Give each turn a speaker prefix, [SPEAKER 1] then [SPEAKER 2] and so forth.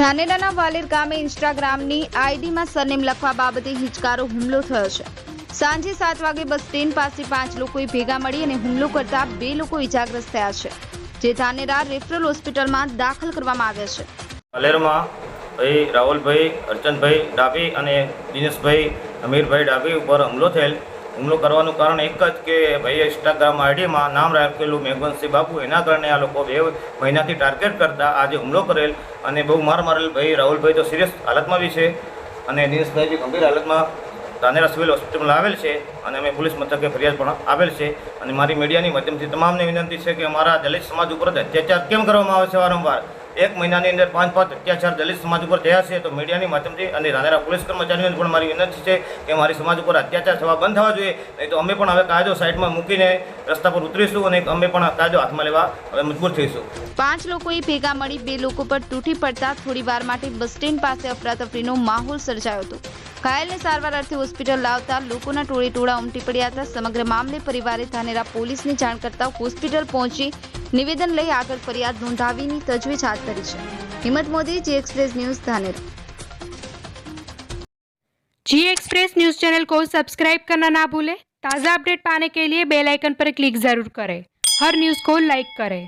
[SPEAKER 1] ધાનેરાના વાલેર ગામે ઇન્સ્ટાગ્રામની આઈડીમાં સરનેમ લખવા બાબતે હિચકારો હુમલો થયો છે. સાંજે સાત વાગે બસ સ્ટેન્ડ પાસે પાંચ લોકોએ ભેગા મળી અને હુમલો કરતા બે લોકો ઇજાગ્રસ્ત થયા છે, જે ધાનેરા રેફરલ હોસ્પિટલમાં દાખલ કરવામાં આવ્યા છે.
[SPEAKER 2] વાલેરમાં ભાઈ રાહુલભાઈ અર્ચનભાઈ ડાભી અને દિનેશભાઈ અમીરભાઈ ડાભી ઉપર હુમલો થયેલ હુમલો કરવાનું કારણ એક જ કે ભાઈ ઇન્સ્ટાગ્રામ આઈડીમાં નામ રાખેલું મેઘવંશી બાપુ. એના કારણે આ લોકો બે મહિનાથી ટાર્ગેટ કરતા આજે હુમલો કરેલ અને બહુ માર મારેલ ભાઈ રાહુલભાઈ તો સિરિયસ હાલતમાં બી છે. અને દિનેશભાઈ બી ગંભીર હાલતમાં ધાનેરા સિવિલ હોસ્પિટલમાં આવેલ છે અને અમે પોલીસ મથકે ફરિયાદ પણ આવેલ છે. અને મારી મીડિયાની માધ્યમથી તમામને વિનંતી છે કે અમારા દલિત સમાજ ઉપર અત્યાચાર કેમ કરવામાં આવે છે વારંવાર? એક મહિનાની અંદર પાંચ પાંચ અત્યાચાર દલિત સમાજ ઉપર થયા છે, તો મીડિયાની માધ્યમથી અને રાનેરા પોલીસ કર્મચારીઓને પણ મારી વિનંતી છે કે મારી સમાજ ઉપર અત્યાચાર થવા બંધ થવા જોઈએ. નહીં તો અમે પણ હવે કાયદો સાઈડમાં મૂકીને રસ્તા પર ઉતરીશું અને અમે પણ કાયદો હાથમાં લેવા હવે મજબૂર થઈશું.
[SPEAKER 1] પાંચ લોકોએ ભેગા મળી બે લોકો પર તૂટી પડતા થોડી વાર માટે બસ સ્ટેન્ડ પાસે અફરાતફરીનો માહોલ સર્જાયો હતો. ઘાયલને સારવાર અર્થે હોસ્પિટલ લાવતા લોકોના ટોળે ટોળા ઉમટી પડ્યા હતા સમગ્ર મામલે પરિવારે ધાનેરા પોલીસને જાણ કરતા હોસ્પિટલ પહોંચી નિવેદન લઈ આગળ ફરિયાદ નોંધાવીની તજવીજ હાથ ધરી છે હિંમત મોદી જી એક્સપ્રેસ ન્યૂઝ ધાનેરા
[SPEAKER 3] जी एक्सप्रेस न्यूज चैनल को सब्सक्राइब करना ना भूलें ताज़ा अपडेट पाने के लिए बेल आइकन पर क्लिक जरूर करें हर न्यूज़ को लाइक करें